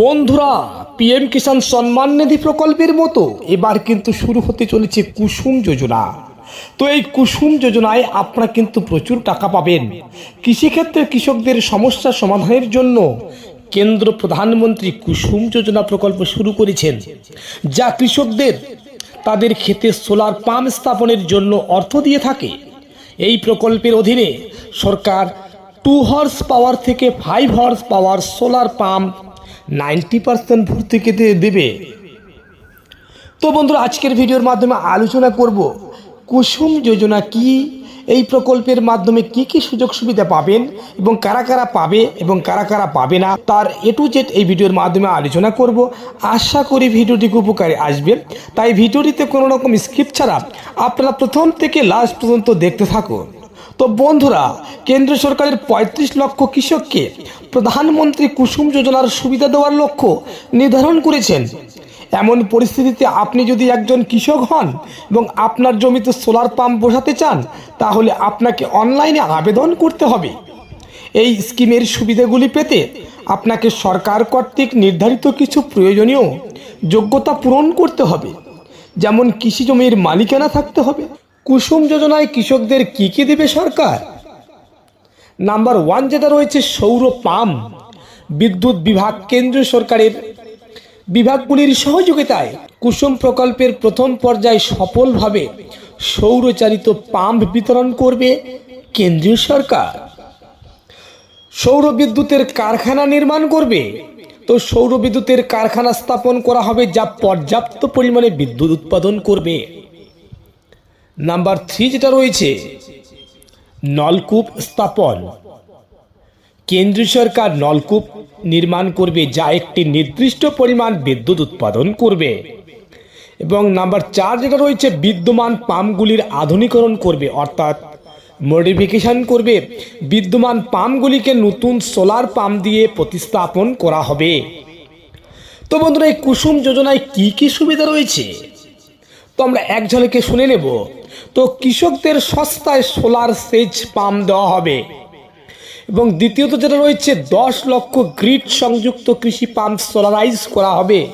বন্ধুরা, পিএম কিষাণ সম্মান নিধি প্রকল্পের মতো এবার কিন্তু শুরু হতে চলেছে কুসুম যোজনা। তো এই কুসুম যোজনায় আপনারা কিন্তু প্রচুর টাকা পাবেন। কৃষিক্ষেত্রে কৃষকদের সমস্যা সমাধানের জন্য কেন্দ্র প্রধানমন্ত্রী কুসুম যোজনা প্রকল্প শুরু করেছেন। যা কৃষকদের তাদের ক্ষেতে সোলার পাম্প স্থাপনের জন্য অর্থ দিয়ে থাকে। এই প্রকল্পের অধীনে সরকার টু হর্স পাওয়ার থেকে five horse power solar pump ninety percent ভর্তুকিতে দেবে। তো বন্ধুরা, আজকের ভিডিওর মাধ্যমে আলোচনা করব, কুসুম যোজনা কি? এই প্রকল্পের মাধ্যমে কি কি সুযোগ সুবিধা পাবেন এবং কারা কারা পাবে এবং কারা কারা পাবে না, তার এ টু জেড এই ভিডিওর মাধ্যমে আলোচনা করব। আশা করি ভিডিওটি উপকারে আসবে। তাই ভিডিওটিতে কোনো রকম স্কিপ ছাড়া আপনারা প্রথম থেকে লাস্ট পর্যন্ত দেখতে থাকুন। তো বন্ধুরা কেন্দ্র সরকারের পঁয়ত্রিশ লক্ষ কৃষককে প্রধানমন্ত্রী কুসুম যোজনার সুবিধা দেওয়ার লক্ষ্য নির্ধারণ করেছেন। এমন পরিস্থিতিতে আপনি যদি একজন কৃষক হন এবং আপনার জমিতে সোলার পাম্প বসাতে চান, তাহলে আপনাকে অনলাইনে আবেদন করতে হবে। এই স্কিমের সুবিধাগুলি পেতে আপনাকে সরকার কর্তৃক নির্ধারিত কিছু প্রয়োজনীয় যোগ্যতা পূরণ করতে হবে, যেমন কৃষি জমির মালিকানা থাকতে হবে। কুসুম যোজনায় কৃষকদের কি কি দেবে সরকার? নাম্বার ওয়ান যেটা রয়েছে সৌর পাম্প। বিদ্যুৎ বিভাগ কেন্দ্রীয় সরকারের বিভাগগুলির সহযোগিতায় কুসুম প্রকল্পের প্রথম পর্যায়ে সফলভাবে সৌরচালিত পাম্প বিতরণ করবে কেন্দ্রীয় সরকার। সৌর বিদ্যুতের কারখানা নির্মাণ করবে। তো সৌর বিদ্যুতের কারখানা স্থাপন করা হবে যা পর্যাপ্ত পরিমাণে বিদ্যুৎ উৎপাদন করবে। নাম্বার থ্রি যেটা রয়েছে, নলকূপ স্থাপন। কেন্দ্রীয় সরকার নলকূপ নির্মাণ করবে যা একটি নির্দিষ্ট পরিমাণ বিদ্যুৎ উৎপাদন করবে। এবং নাম্বার চার যেটা রয়েছে, বিদ্যমান পাম্পগুলির আধুনিকরণ করবে, অর্থাৎ মডিফিকেশন করবে। বিদ্যমান পাম্পগুলিকে নতুন সোলার পাম্প দিয়ে প্রতিস্থাপন করা হবে। তো বন্ধুরা, এই কুসুম যোজনায় কি কি সুবিধা রয়েছে? তো আমরা এক ঝলকে শুনে নেব। তো কৃষকদের সস্তায় সোলার সেচ পাম্প দেওয়া হবে। এবং দ্বিতীয়ত যেটা রয়েছে, দশ লক্ষ গ্রিড সংযুক্ত কৃষি পাম্প সোলারাইজ করা হবে।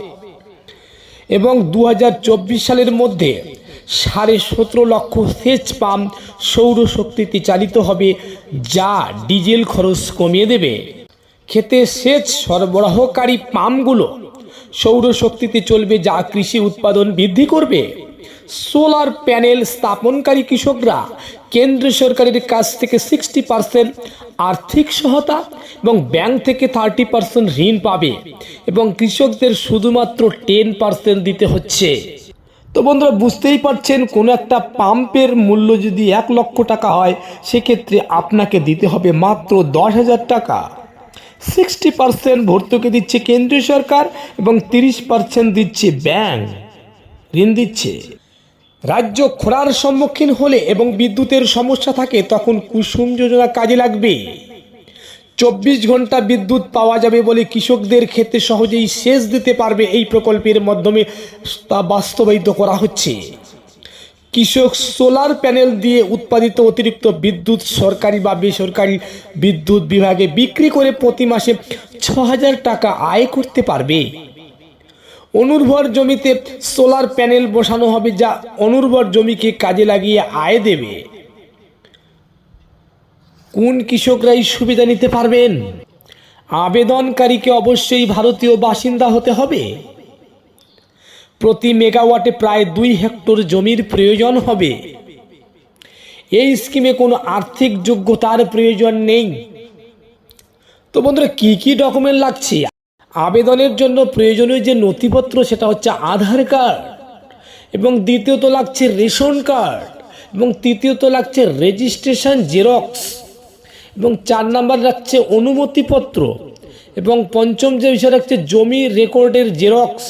এবং দু হাজার চব্বিশ সালের মধ্যে সাড়ে সতেরো লক্ষ সেচ পাম্প সৌরশক্তিতে চালিত হবে, যা ডিজেল খরচ কমিয়ে দেবে। খেতে সেচ সরবরাহকারী পাম্পগুলো সৌরশক্তিতে চলবে, যা কৃষি উৎপাদন বৃদ্ধি করবে। সোলার প্যানেল স্থাপনকারী কৃষকরা কেন্দ্র সরকারের কাছ থেকে সিক্সটি পার্সেন্ট আর্থিক সহায়তা এবং ব্যাংক থেকে থার্টি পার্সেন্ট ঋণ পাবে এবং কৃষকদের শুধুমাত্র টেন পার্সেন্ট দিতে হচ্ছে। তো বন্ধুরা, বুঝতেই পারছেন কোনো একটা পাম্পের মূল্য যদি এক লক্ষ টাকা হয়, সেক্ষেত্রে আপনাকে দিতে হবে মাত্র দশ হাজার টাকা। সিক্সটি পার্সেন্ট ভর্তুকি দিচ্ছে কেন্দ্রীয় সরকার এবং তিরিশ পার্সেন্ট দিচ্ছে ব্যাংক ঋণ দিচ্ছে। রাজ্য খরার সম্মুখীন হলে এবং বিদ্যুতের সমস্যা থাকে, তখন কুসুম যোজনা কাজে লাগবে। চব্বিশ ঘণ্টা বিদ্যুৎ পাওয়া যাবে বলে কৃষকদের ক্ষেত্রে সহজেই সেচ দিতে পারবে এই প্রকল্পের মাধ্যমে তা বাস্তবায়িত করা হচ্ছে। কৃষক সোলার প্যানেল দিয়ে উৎপাদিত অতিরিক্ত বিদ্যুৎ সরকারি বা বেসরকারি বিদ্যুৎ বিভাগে বিক্রি করে প্রতি মাসে ছ টাকা আয় করতে পারবে। অনুর্বর জমিতে সোলার প্যানেল বসানো হবে যা অনুর্বর জমিকে কাজে লাগিয়ে আয় দেবে। কোন কৃষকরা এই সুবিধা নিতে পারবেন? আবেদনকারীকে অবশ্যই ভারতীয় বাসিন্দা হতে হবে। প্রতি মেগাওয়াটে প্রায় দুই হেক্টর জমির প্রয়োজন হবে। এই স্কিমে কোনো আর্থিক যোগ্যতার প্রয়োজন নেই। তো বন্ধুরা, কি কি ডকুমেন্ট লাগছে? আবেদনের জন্য প্রয়োজনীয় যে নথিপত্র সেটা হচ্ছে আধার কার্ড এবং দ্বিতীয়ত লাগছে রেশন কার্ড এবং তৃতীয়ত লাগছে রেজিস্ট্রেশন জেরক্স এবং চার নাম্বার রাখছে অনুমতিপত্র এবং পঞ্চম যে বিষয় রাখছে জমি রেকর্ডের জেরক্স,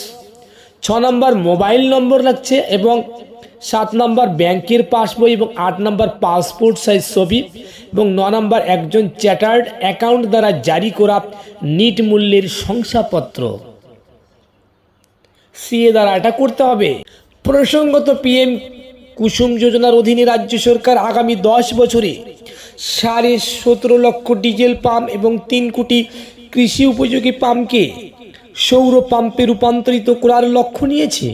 ছ নম্বর মোবাইল নম্বর লাগছে এবং সাত নম্বর ব্যাংকের পাসবই এবং আট নম্বর পাসপোর্ট সাইজ ছবি এবং ন নম্বর একজন চ্যাটার্ড অ্যাকাউন্ট দ্বারা জারি করা নিট মূল্যের শংসাপত্র। সিএ দ্বারা এটা করতে হবে। প্রসঙ্গত পিএম কুসুম যোজনার অধীনে রাজ্য সরকার আগামী দশ বছরে সাড়ে সতেরো লক্ষ ডিজেল পাম্প এবং তিন কোটি কৃষি উপযোগী পাম্পকে সৌর পাম্পে রূপান্তরিত করার লক্ষ্য নিয়েছে।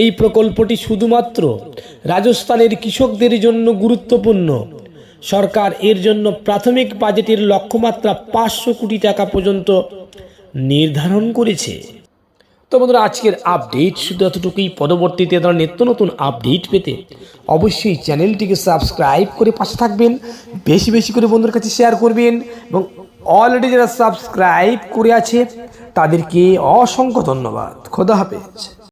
এই প্রকল্পটি শুধুমাত্র রাজস্থানের কৃষকদের জন্য গুরুত্বপূর্ণ। সরকার এর জন্য প্রাথমিক বাজেটের লক্ষ্যমাত্রা পাঁচশো কোটি টাকা পর্যন্ত নির্ধারণ করেছে। তো বন্ধুরা, আজকের আপডেট শুধু এতটুকুই। পরবর্তীতে তারা নিত্য নতুন আপডেট পেতে অবশ্যই চ্যানেলটিকে সাবস্ক্রাইব করে পাশে থাকবেন, বেশি বেশি করে বন্ধুর কাছে শেয়ার করবেন এবং অলরেডি যারা সাবস্ক্রাইব করে আছে, তাদেরকে অসংখ্য ধন্যবাদ। খোদা হাফেজ।